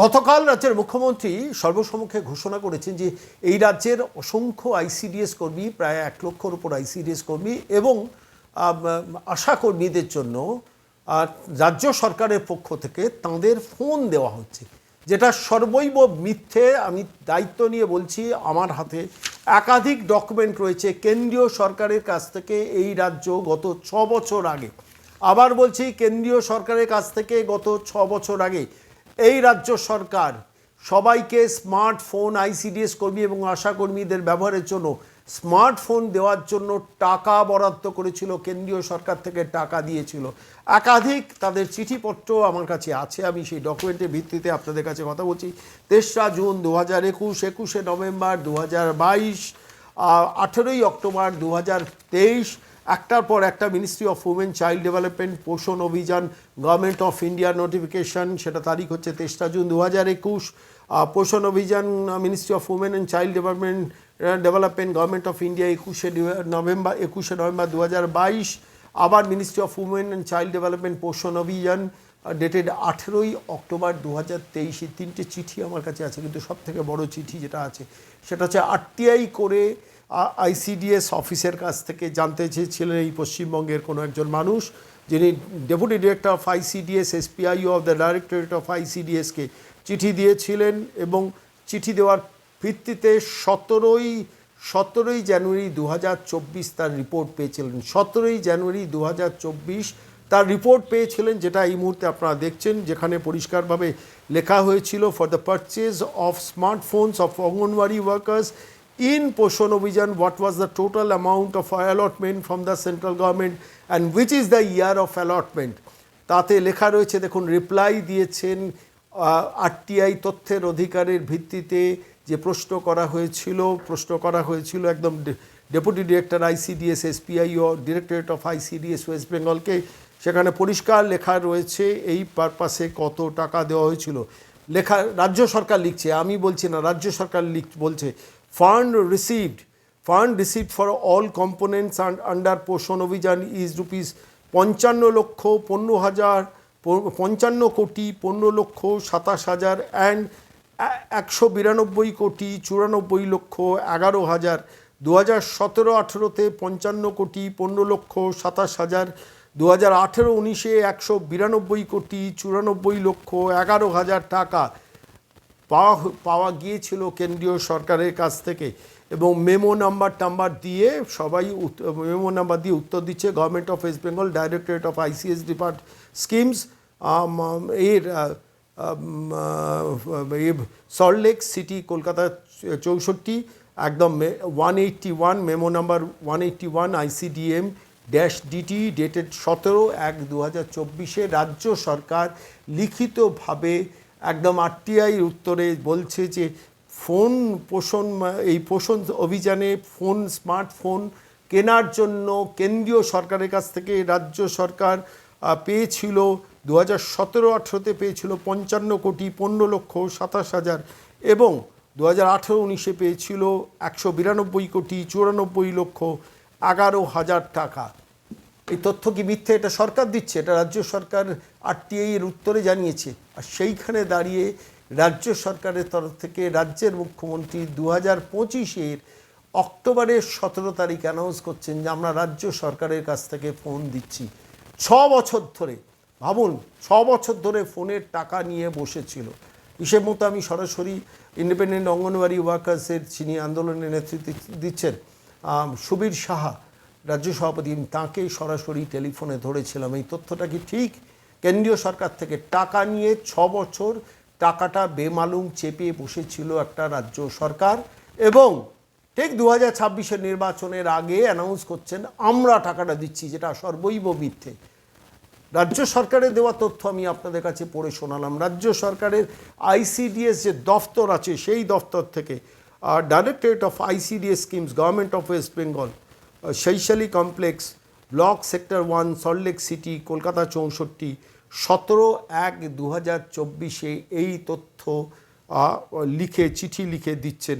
গতকাল রাজ্যের মুখ্যমন্ত্রী সর্বসম্মুখে ঘোষণা করেছেন যে এই রাজ্যের অসংখ্য আইসিডিএস কর্মী, প্রায় এক লক্ষর উপর আইসিডিএস কর্মী এবং আশা কর্মীদের জন্য রাজ্য সরকারের পক্ষ থেকে তাদের ফোন দেওয়া হচ্ছে, যেটা সর্বৈব মিথ্যে। আমি দায়িত্ব নিয়ে বলছি, আমার হাতে একাধিক ডকুমেন্ট রয়েছে, কেন্দ্রীয় সরকারের কাছ থেকে এই রাজ্য গত ছ বছর আগে। আবার বলছি, কেন্দ্রীয় সরকারের কাছ থেকে গত ছ বছর আগে এই রাজ্য সরকার সবাইকে স্মার্টফোন আইসিডিএস কর্মী এবং আশা কর্মীদের ব্যবহারের জন্য স্মার্টফোন দেওয়ার জন্য টাকা বরাদ্দ করেছিল, কেন্দ্রীয় সরকার থেকে টাকা দিয়েছিল। একাধিক তাদের চিঠিপত্র আমার কাছে আছে, আমি সেই ডকুমেন্টের ভিত্তিতে আপনাদের কাছে কথা বলছি। তেসরা জুন দু হাজার একুশ, একুশে নভেম্বর দু হাজার বাইশ আঠেরোই অক্টোবর দু হাজার তেইশ একটার পর একটা ministry of women child development Poshan Abhiyan government of ইন্ডিয়ার নোটিফিকেশন সেটা তারিখ হচ্ছে তেসরা জুন দু হাজার একুশ Poshan Abhiyan ministry of women and child development development government of India একুশে নভেম্বর একুশে নভেম্বর দু হাজার বাইশ। আবার ministry of women and child development Poshan Abhiyan dated আঠেরোই অক্টোবর দু হাজার তেইশে। তিনটে চিঠি আমার কাছে আছে, কিন্তু সব থেকে বড় চিঠি যেটা আছে, সেটা হচ্ছে আরটিআই করে আইসিডিএস অফিসের কাছ থেকে জানতে চেয়েছিলেন এই পশ্চিমবঙ্গের কোনো একজন মানুষ, যিনি deputy director of ICDS SPIO of the directorate of আইসিডিএসকে চিঠি দিয়েছিলেন এবং চিঠি দেওয়ার ভিত্তিতে সতেরোই সতেরোই জানুয়ারি দু হাজার চব্বিশ তার রিপোর্ট পেয়েছিলেন। সতেরোই জানুয়ারি দু হাজার চব্বিশ তার রিপোর্ট পেয়েছিলেন, যেটা এই মুহূর্তে আপনারা দেখছেন, যেখানে পরিষ্কারভাবে লেখা হয়েছিল for the purchase of smartphones of Anganwadi workers in Poshan Abhiyan what was the total amount of allotment from the central government and which is the year of allotment তাতে লেখা রয়েছে, দেখুন রিপ্লাই দিয়েছেন আরটিআই তথ্যের অধিকারের ভিত্তিতে যে প্রশ্ন করা হয়েছিল, প্রশ্ন করা হয়েছিল একদম deputy director ICDS SPIO directorate of ICDS West বেঙ্গলকে সেখানে পরিষ্কার লেখা রয়েছে এই পারপাসে কত টাকা দেওয়া হয়েছিল। লেখা, রাজ্য সরকার লিখছে, আমি বলছি না, রাজ্য সরকার লিখ, বলছে। Fund received fund received for all components under Poshan Abhiyan is rupees পঞ্চান্ন লক্ষ পনেরো হাজার, পঞ্চান্ন কোটি পনেরো লক্ষ সাতাশ হাজার অ্যান্ড একশো বিরানব্বই কোটি চুরানব্বই লক্ষ এগারো হাজার, দু হাজার সতেরো আঠেরোতে পঞ্চান্ন কোটি পনেরো লক্ষ সাতাশ হাজার, দু হাজার আঠেরো উনিশে একশো বিরানব্বই কোটি চুরানব্বই লক্ষ এগারো হাজার টাকা। পাওয়া পাওয়া গিয়েছিল কেন্দ্রীয় সরকারের কাছ থেকে এবং মেমো নাম্বার টাম্বার দিয়ে সবাই মেমো নাম্বার দিয়ে উত্তর দিচ্ছে government of West Bengal directorate of ICS depart schemes এর সল্টলেক সিটি কলকাতা চৌষট্টি, একদম one eighty one memo number one eighty one ICDM dash DT dated সতেরো এক দু হাজার চব্বিশে রাজ্য সরকার লিখিতভাবে একদম আরটিআই উত্তরে বলছে যে ফোন পোষণ, এই পোষণ অভিযানে ফোন, স্মার্টফোন কেনার জন্য কেন্দ্রীয় সরকারের কাছ থেকে রাজ্য সরকার পেয়েছিল দু হাজার সতেরো আঠেরোতে পেয়েছিল পঞ্চান্ন কোটি পনেরো লক্ষ সাতাশ হাজার এবং দু হাজার আঠেরো উনিশে পেয়েছিল একশো বিরানব্বই কোটি চুরানব্বই লক্ষ এগারো হাজার টাকা। এই তথ্য কি মিথ্যে? এটা সরকার দিচ্ছে, এটা রাজ্য সরকার আরটিআই এর উত্তরে জানিয়েছে। আর সেইখানে দাঁড়িয়ে রাজ্য সরকারের তরফ থেকে রাজ্যের মুখ্যমন্ত্রী দু হাজার পঁচিশের অক্টোবরের সতেরো তারিখ অ্যানাউন্স করছেন যে, আমরা রাজ্য সরকারের কাছ থেকে ফোন দিচ্ছি। ছ বছর ধরে, ভাবুন, ছ বছর ধরে ফোনের টাকা নিয়ে বসেছিল। হিসেব মতো আমি সরাসরি ইন্ডিপেন্ডেন্ট অঙ্গনওয়াড়ি ওয়ার্কার্সের যিনি আন্দোলনের নেতৃত্ব দিচ্ছেন সুবীর সাহা রাজ্য সভাপতি তাঁকে সরাসরি টেলিফোনে ধরেছিলাম। এই তথ্যটা কি ঠিক? কেন্দ্রীয় সরকার থেকে টাকা নিয়ে ছ বছর টাকাটা বেমালুম চেপে বসেছিল একটা রাজ্য সরকার এবং ঠিক দু হাজার ছাব্বিশের নির্বাচনের আগে অ্যানাউন্স করছেন, আমরা টাকাটা দিচ্ছি, যেটা সর্বৈব মিথ্যে। রাজ্য সরকারের দেওয়া তথ্য আমি আপনাদের কাছে পড়ে শোনালাম। রাজ্য সরকারের আইসিডিএস যে দফতর আছে, সেই দফতর থেকে directorate of ICDS schemes government of West Bengal শৈশালী complex block sector one Salt Lake city Kolkata চৌষট্টি, সতেরো এক দু হাজার চব্বিশে এই তথ্য লিখে, চিঠি লিখে দিচ্ছেন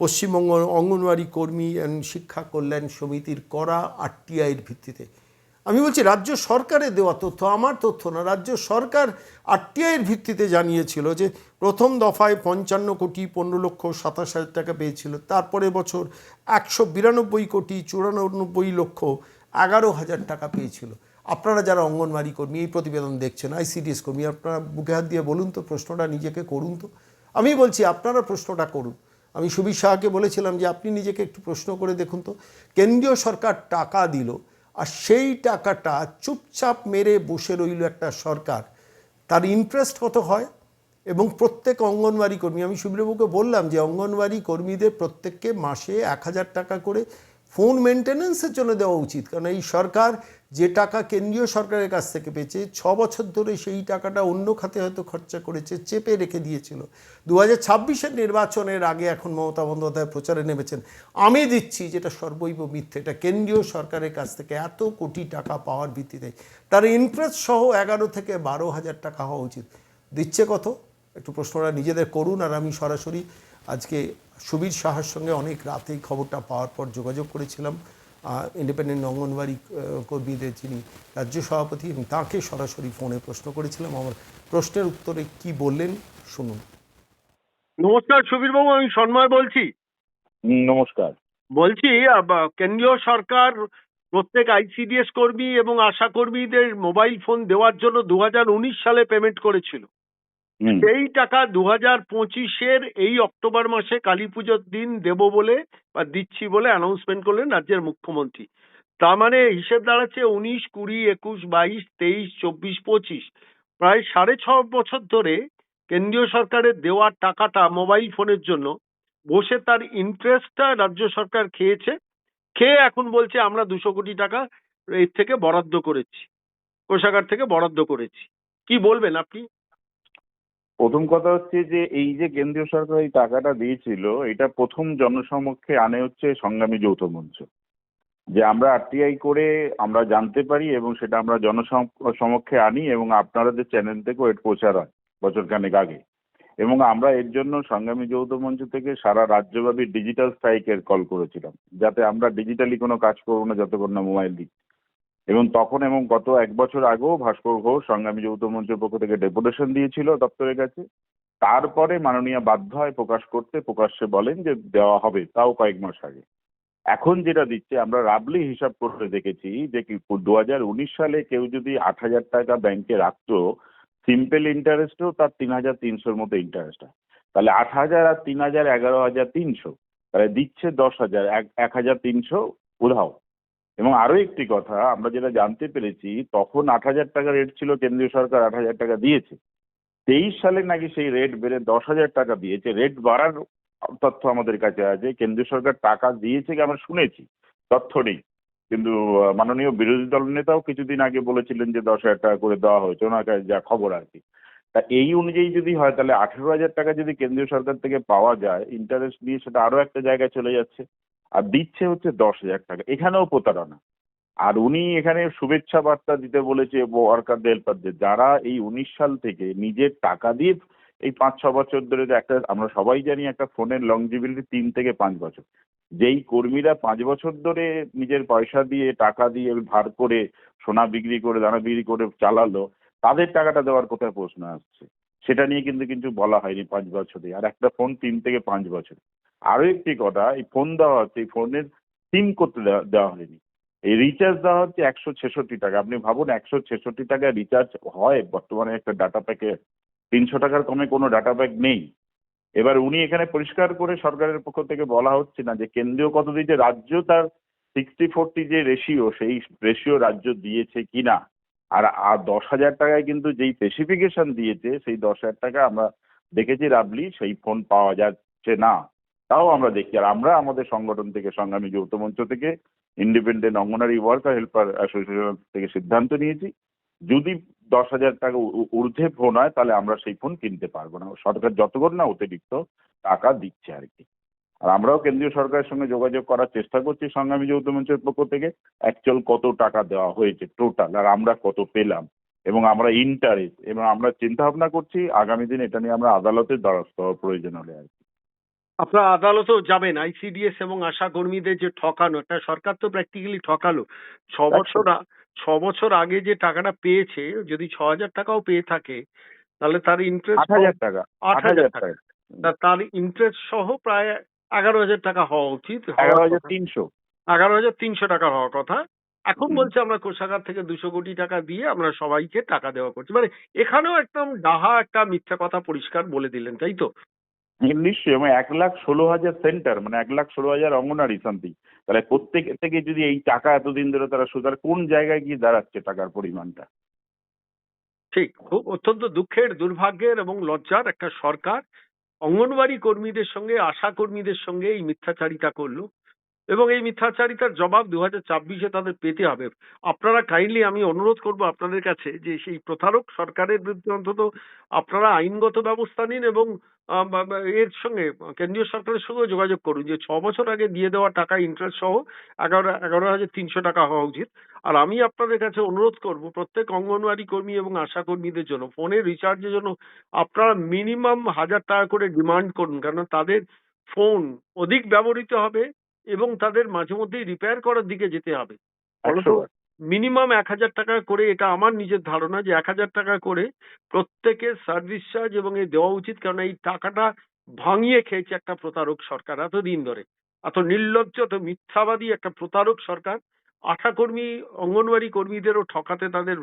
পশ্চিমবঙ্গ অঙ্গনওয়াড়ি কর্মী শিক্ষা কল্যাণ সমিতির করা আরটিআইয়ের ভিত্তিতে। আমি বলছি, রাজ্য সরকারের দেওয়া তথ্য, আমার তথ্য না, রাজ্য সরকার আরটিআইয়ের ভিত্তিতে জানিয়েছিল যে প্রথম দফায় পঞ্চান্ন কোটি পনেরো লক্ষ সাতাশ হাজার টাকা পেয়েছিল, তারপরে বছর একশো বিরানব্বই কোটি চুরানব্বই লক্ষ এগারো হাজার টাকা পেয়েছিল। আপনারা যারা অঙ্গনওয়াড়ি কর্মী, এই প্রতিবেদন দেখছেন, আইসিডিএস কর্মী, আপনারা বুকে হাত দিয়ে বলুন তো প্রশ্নটা, নিজেকে করুন তো। আমি বলছি, আপনারা প্রশ্নটা করুন। আমি সুবীর শাহকে বলেছিলাম যে, আপনি নিজেকে একটু প্রশ্ন করে দেখুন তো। কেন্দ্রীয় সরকার টাকা দিল আর সেই টাকাটা চুপচাপ মেরে বসে রইল একটা সরকার। তার ইন্টারেস্ট কত হয়? এবং প্রত্যেক অঙ্গনওয়াড়ি কর্মী, আমি সুব্রবুকে বললাম যে অঙ্গনওয়াড়ি কর্মীদের প্রত্যেককে মাসে এক হাজার টাকা করে ফোন মেনটেন্যান্সের জন্য দেওয়া উচিত। কারণ এই সরকার যে টাকা কেন্দ্রীয় সরকারের কাছ থেকে পেয়েছে, ছ বছর ধরে সেই টাকাটা অন্য খাতে হয়তো খরচা করেছে, চেপে রেখে দিয়েছিল। দু হাজার ছাব্বিশের নির্বাচনের আগে এখন মমতা বন্দ্যোপাধ্যায় প্রচারে নেমেছেন। আমি দিচ্ছি যেটা সর্বৈব মিথ্যে, এটা কেন্দ্রীয় সরকারের কাছ থেকে এত কোটি টাকা পাওয়ার ভিত্তিতে। তার ইন্টারেস্ট সহ এগারো থেকে বারো হাজার টাকা হওয়া উচিত। দিচ্ছে কত? একটু প্রশ্নটা নিজেদের করুন আর আমি সরাসরি আজকে সুবীর সাহার সঙ্গে অনেক রাতেই খবরটা পাওয়ার পর যোগাযোগ করেছিলাম। ইন্ডিপেন্ডেন্ট অঙ্গনওয়াড়ি আহ, কর্মীদের যিনি রাজ্য সভাপতি এবং তাকে সরাসরি ফোনে প্রশ্ন করেছিলাম আমার প্রশ্নের উত্তরে কি বললেন শুনুন। নমস্কার সুবীর বাবু আমি সন্ময় বলছি। নমস্কার। বলছি কেন্দ্রীয় সরকার প্রত্যেক আইসিডিএস কর্মী এবং আশা কর্মীদের মোবাইল ফোন দেওয়ার জন্য দু হাজার উনিশ সালে পেমেন্ট করেছিল। সেই টাকা দু হাজার পঁচিশের এই অক্টোবর মাসে কালী পুজোর দিন দেব বলে বা দিচ্ছি বলে অ্যানাউন্সমেন্ট করলেন রাজ্যের মুখ্যমন্ত্রী। তার মানে হিসেব দাঁড়াচ্ছে উনিশ, কুড়ি, একুশ, বাইশ, তেইশ, চব্বিশ, পঁচিশ। প্রায় সাড়ে ছ বছর ধরে কেন্দ্রীয় সরকারের দেওয়া টাকাটা মোবাইল ফোনের জন্য বসে তার ইন্টারেস্টটা রাজ্য সরকার খেয়েছে, খেয়ে এখন বলছে আমরা দুশো কোটি টাকা এর থেকে বরাদ্দ করেছি, কোষাগার থেকে বরাদ্দ করেছি। কি বলবেন আপনি? প্রথম কথা হচ্ছে যে, এই যে কেন্দ্রীয় সরকার এই টাকাটা দিয়েছিল, এটা প্রথম জনসমক্ষে আনে হচ্ছে সংগ্রামী যৌথ মঞ্চ। যে আমরা আরটিআই করে আমরা জানতে পারি এবং সেটা আমরা জনসমক্ষে আনি এবং আপনাদের চ্যানেল থেকেও এর প্রচার হয় বছরখানেক আগে। এবং আমরা এর জন্য সংগ্রামী যৌথ মঞ্চ থেকে সারা রাজ্যব্যাপী ডিজিটাল স্ট্রাইকের কল করেছিলাম, যাতে আমরা ডিজিটালি কোনো কাজ করব না, যতক্ষণ না মোবাইল দিই। এবং তখন এবং গত এক বছর আগেও ভাস্কর ঘোষ, সংগ্রামী যৌথ মঞ্চের পক্ষ থেকে ডেপুটেশন দিয়েছিল দপ্তরের কাছে। তারপরে মাননীয় বাধ্য হয় প্রকাশ করতে, প্রকাশ্যে বলেন যে দেওয়া হবে তাও কয়েক মাস আগে। এখন যেটা দিচ্ছে, আমরা রাবলি হিসাব করে দেখেছি যে কি দু হাজার উনিশ সালে কেউ যদি আট হাজার টাকা ব্যাংকে রাখতো, সিম্পল ইন্টারেস্টও তার তিন হাজার তিনশোর মতো ইন্টারেস্ট হয়। তাহলে আট হাজার আর তিন হাজার এগারো হাজার তিনশো, তাহলে দিচ্ছে দশ হাজার, এক এক হাজার তিনশো, উধাও। এবং আরও একটি কথা, আমরা যেটা জানতে পেরেছি, তখন আট হাজার টাকা রেট ছিল, কেন্দ্রীয় সরকার আট হাজার টাকা দিয়েছে। তেইশ সালে নাকি সেই রেট বেড়ে দশ হাজার টাকা দিয়েছে। রেট বাড়ার তথ্য আমাদের কাছে আছে। কেন্দ্রীয় সরকার টাকা দিয়েছে কি আমরা শুনেছি, তথ্য নেই। কিন্তু মাননীয় বিরোধী দল নেতাও কিছুদিন আগে বলেছিলেন যে দশ হাজার টাকা করে দেওয়া হয়েছে। ওনার কাছে যা খবর আর কি। তা এই অনুযায়ী যদি হয়, তাহলে আঠেরো হাজার টাকা যদি কেন্দ্রীয় সরকার থেকে পাওয়া যায় ইন্টারেস্ট নিয়ে সেটা আরও একটা জায়গায় চলে যাচ্ছে। আর দিচ্ছে হচ্ছে দশ হাজার টাকা। এখানেও প্রতারণা। আর উনি এখানে শুভেচ্ছা বার্তা দিতে বলেছে ওয়ার্কারদের হেল্পারদের যারা এই উনিশ সাল থেকে নিজের টাকা দিয়ে এই পাঁচ, ছ বছর ধরে একটা, আমরা সবাই জানি একটা ফোনের লং লংজিবিলিটি তিন থেকে পাঁচ বছর। যেই কর্মীরা পাঁচ বছর ধরে নিজের পয়সা দিয়ে, টাকা দিয়ে ধার করে, সোনা বিক্রি করে, দানা বিক্রি করে চালালো, তাদের টাকাটা দেওয়ার কোথায় প্রশ্ন আসছে। সেটা নিয়ে কিন্তু কিছু বলা হয়নি পাঁচ বছরে। আর একটা ফোন তিন থেকে পাঁচ বছর। আরও একটি কথা, এই ফোন দেওয়া হচ্ছে, এই ফোনের সিম করতে দেওয়া- হয়নি। এই রিচার্জ দেওয়া হচ্ছে একশো ছেষট্টি টাকা। আপনি ভাবুন, একশো ছেষট্টি টাকা রিচার্জ হয়, বর্তমানে একটা ডাটা প্যাকে তিনশো টাকার কমে কোনো ডাটা প্যাক নেই। এবার উনি এখানে পরিষ্কার করে সরকারের পক্ষ থেকে বলা হচ্ছে না যে কেন্দ্রীয় কত দিয়েছে, রাজ্য তার সিক্সটি ফোরটি যে রেশিও সেই রেশিও রাজ্য দিয়েছে কিনা আর আর দশ হাজার টাকায় কিন্তু যেই স্পেসিফিকেশন দিয়েছে, সেই দশ হাজার টাকা আমরা দেখেছি রাবলি, সেই ফোন পাওয়া যাচ্ছে না। তাও আমরা দেখি। আর আমরা আমাদের সংগঠন থেকে, সংগ্রামী যৌথ মঞ্চ থেকে ইন্ডিপেন্ডেন্ট অঙ্গনারী ওয়ার্কার হেল্পার অ্যাসোসিয়েশন থেকে সিদ্ধান্ত নিয়েছি। যদি দশ হাজার টাকা ঊর্ধ্বে ফোন হয়, তাহলে আমরা সেই ফোন কিনতে পারব না। সরকার যতক্ষণ না অতিরিক্ত টাকা দিচ্ছে আর কি। আর আমরাও কেন্দ্রীয় সরকারের সঙ্গে যোগাযোগ করার চেষ্টা করছি সংগ্রামী যৌথ মঞ্চের পক্ষ থেকে। অ্যাকচুয়াল কত টাকা দেওয়া হয়েছে টোটাল আর আমরা কত পেলাম। এবং আমরা ইন্টারেস্ট এবং আমরা চিন্তা ভাবনা করছি, আগামী দিন এটা নিয়ে আমরা আদালতের দ্বারস্থ হওয়ার প্রয়োজন হলে আর কি। আপনারা আদালতেও যাবেন আইসিডিএস এবং আশা কর্মীদের যে ঠকানো একটা সরকার তো প্র্যাকটিক্যালি ঠকালো। ছ বছর ছ বছর আগে যে টাকাটা পেয়েছে যদি ছ হাজার টাকাও পেয়ে থাকে তাহলে তার ইন্টারেস্ট আট হাজার টাকা। আট হাজার টাকা। তার ইন্টারেস্ট সহ প্রায় এগারো হাজার টাকা হওয়া উচিত এগারো হাজার তিনশো। এগারো হাজার তিনশো টাকা হওয়ার কথা। এখন বলছে আমরা কোষাগার থেকে দুশো কোটি টাকা দিয়ে আমরা সবাইকে টাকা দেওয়া করছি। মানে এখানেও একদম ডাহা একটা মিথ্যা কথা পরিষ্কার বলে দিলেন তাই তো? নিশ্চয়ই, এবং এক লাখ ষোলো হাজার সেন্টার মানে এক লাখ ষোলো হাজার অঙ্গনারী সামথিং তাহলে প্রত্যেক থেকে যদি এই টাকা এতদিন ধরে তারা সুদার কোন জায়গায় গিয়ে দাঁড়াচ্ছে টাকার পরিমাণটা? ঠিক, খুব অত্যন্ত দুঃখের, দুর্ভাগ্যের এবং লজ্জার একটা সরকার। অঙ্গনবাড়ি কর্মীদের সঙ্গে, আশা কর্মীদের সঙ্গে এই মিথ্যাচারিতা করল। এবং এই মিথ্যাচারিতার জবাব দু হাজার ছাব্বিশে তাদের পেতে হবে। আপনারা কাইন্ডলি আমি অনুরোধ করব আপনাদের কাছে যে সেই প্রতারক সরকারের বিরুদ্ধে অন্তত আপনারা আইনগত ব্যবস্থা নিন এবং এর সঙ্গে কেন্দ্রীয় সরকারের সঙ্গে যোগাযোগ করুন যে ছ বছর আগে দিয়ে দেওয়া টাকা ইন্টারেস্ট সহ এগারো এগারো হাজার তিনশো টাকা হওয়া উচিত। আর আমি আপনাদের কাছে অনুরোধ করব প্রত্যেক অঙ্গনওয়াড়ি কর্মী এবং আশা কর্মীদের জন্য ফোনের রিচার্জের জন্য আপনারা মিনিমাম হাজার টাকা করে ডিমান্ড করুন কারণ তাদের ফোন অধিক ব্যবহৃত হবে এবং তাদের মাঝে মধ্যেই রিপেয়ার করার দিকে যেতে হবে। মিনিমাম এক হাজার টাকা করে এটা আমার নিজের ধারণা যে এক হাজার টাকা করে প্রত্যেকের সার্ভিস চার্জ এবং এই দেওয়া উচিত কারণ এই টাকাটা ভাঙিয়ে খেয়েছে একটা প্রতারক সরকার এতদিন ধরে। এত নির্লজ্জ এত মিথ্যাবাদী একটা প্রতারক সরকার। আশা কর্মী অঙ্গনওয়াড়ি কর্মীদেরও ঠকাতে তাদের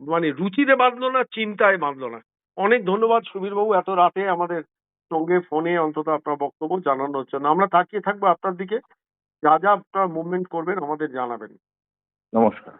মানে রুচিতে বাঁধলো না চিন্তায় বাঁধলো না। অনেক ধন্যবাদ সুবীর বাবু এত রাতে আমাদের সঙ্গে ফোনে অন্তত আপনার বক্তব্য জানানোর জন্য আমরা তাকিয়ে থাকব আপনার দিকে। যা যা আপনারা মুভমেন্ট করবেন আমাদের জানাবেন। নমস্কার।